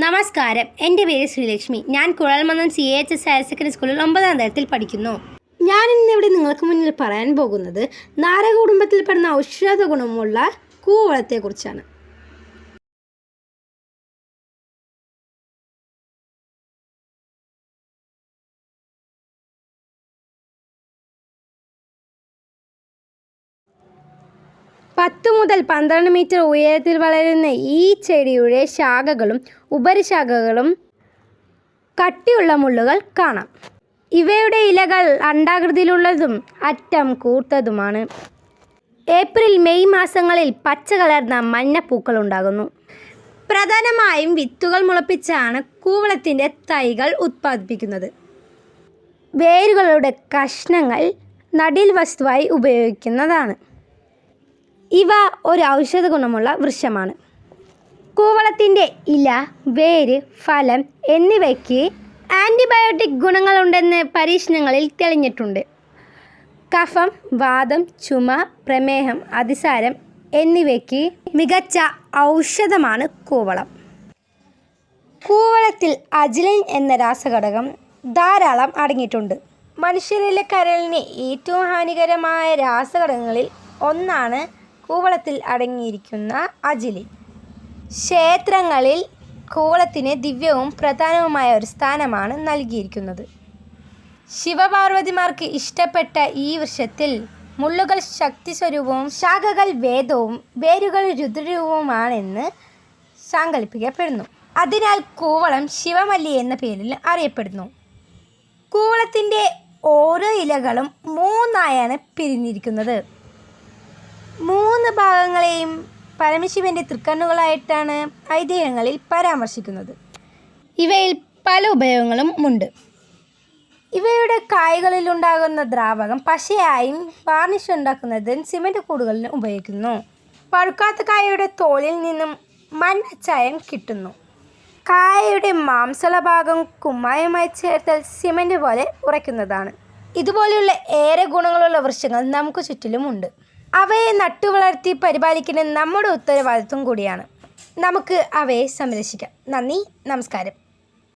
നമസ്കാരം. എന്റെ പേര് ശ്രീലക്ഷ്മി. ഞാൻ Kuzhalmannam C H S higher secondary സ്കൂളിൽ ഒമ്പതാം തരത്തിൽ പഠിക്കുന്നു. ഞാൻ ഇന്നിവിടെ നിങ്ങൾക്ക് മുന്നിൽ പറയാൻ പോകുന്നത് നാരക കുടുംബത്തിൽപ്പെടുന്ന ഔഷധ ഗുണമുള്ള കൂവളത്തെക്കുറിച്ചാണ്. പത്ത് മുതൽ പന്ത്രണ്ട് മീറ്റർ ഉയരത്തിൽ വളരുന്ന ഈ ചെടിയുടെ ശാഖകളും ഉപരിശാഖകളും കട്ടിയുള്ള മുള്ളുകൾ കാണാം. ഇവയുടെ ഇലകൾ അണ്ടാകൃതിയിലുള്ളതും അറ്റം കൂർത്തതുമാണ്. ഏപ്രിൽ മെയ് മാസങ്ങളിൽ പച്ച കലർന്ന മഞ്ഞപ്പൂക്കൾ ഉണ്ടാകുന്നു. പ്രധാനമായും വിത്തുകൾ മുളപ്പിച്ചാണ് കൂവളത്തിന്റെ തൈകൾ ഉത്പാദിപ്പിക്കുന്നത്. വേരുകളുടെ കഷ്ണങ്ങൾ നടിൽ വസ്തുവായി ഉപയോഗിക്കുന്നതാണ്. ഇവ ഒരു ഔഷധ ഗുണമുള്ള വൃക്ഷമാണ്. കൂവളത്തിന്റെ ഇല വേര് ഫലം എന്നിവയ്ക്ക് ആന്റിബയോട്ടിക് ഗുണങ്ങളുണ്ടെന്ന് പരീക്ഷണങ്ങളിൽ തെളിഞ്ഞിട്ടുണ്ട്. കഫം വാദം ചുമ പ്രമേഹം അതിസാരം എന്നിവയ്ക്ക് മികച്ച ഔഷധമാണ് കൂവളം. കൂവളത്തിൽ അജിലിൻ എന്ന രാസഘടകം ധാരാളം അടങ്ങിയിട്ടുണ്ട്. മനുഷ്യരിലെ കരളിന് ഏറ്റവും ഹാനികരമായ രാസഘടകങ്ങളിൽ ഒന്നാണ് കൂവളത്തിൽ അടങ്ങിയിരിക്കുന്ന അജിലിൻ. ക്ഷേത്രങ്ങളിൽ കൂവളത്തിന് ദിവ്യവും പ്രധാനവുമായ ഒരു സ്ഥാനമാണ് നൽകിയിരിക്കുന്നത്. ശിവപാർവതിമാർക്ക് ഇഷ്ടപ്പെട്ട ഈ വൃക്ഷത്തിൽ മുള്ളുകൾ ശക്തി സ്വരൂപവും ശാഖകൾ വേദവും വേരുകൾ രുദ്രരൂപവുമാണെന്ന് സങ്കല്പിക്കപ്പെടുന്നു. അതിനാൽ കൂവളം ശിവമല്ലി എന്ന പേരിൽ അറിയപ്പെടുന്നു. കൂവളത്തിന്റെ ഓരോ ഇലകളും മൂന്നായാണ് പിരിഞ്ഞിരിക്കുന്നത്. ഭാഗങ്ങളെയും പരമശിവന്റെ തൃക്കണ്ണുകളായിട്ടാണ് ഐതിഹ്യങ്ങളിൽ പരാമർശിക്കുന്നത്. ഇവയിൽ പല ഉപയോഗങ്ങളും ഉണ്ട്. ഇവയുടെ കായ്കളിലുണ്ടാകുന്ന ദ്രാവകം പശയായും വാർണിഷ് ഉണ്ടാക്കുന്നതിന് സിമന്റ് കൂടുകളിൽ ഉപയോഗിക്കുന്നു. പഴുക്കാത്ത കായയുടെ തോലിൽ നിന്നും മഞ്ഞച്ചായം കിട്ടുന്നു. കായയുടെ മാംസള ഭാഗം കുമ്മായമായി ചേർത്താൽ സിമന്റ് പോലെ ഉറയ്ക്കുന്നതാണ്. ഇതുപോലെയുള്ള ഏറെ ഗുണങ്ങളുള്ള വൃക്ഷങ്ങൾ നമുക്ക് ചുറ്റിലുമുണ്ട് അവയെ നട്ടുവളർത്തി പരിപാലിക്കുന്നത് നമ്മുടെ ഉത്തരവാദിത്വം കൂടിയാണ്. നമുക്ക് അവയെ സംരക്ഷിക്കാം. നന്ദി നമസ്കാരം.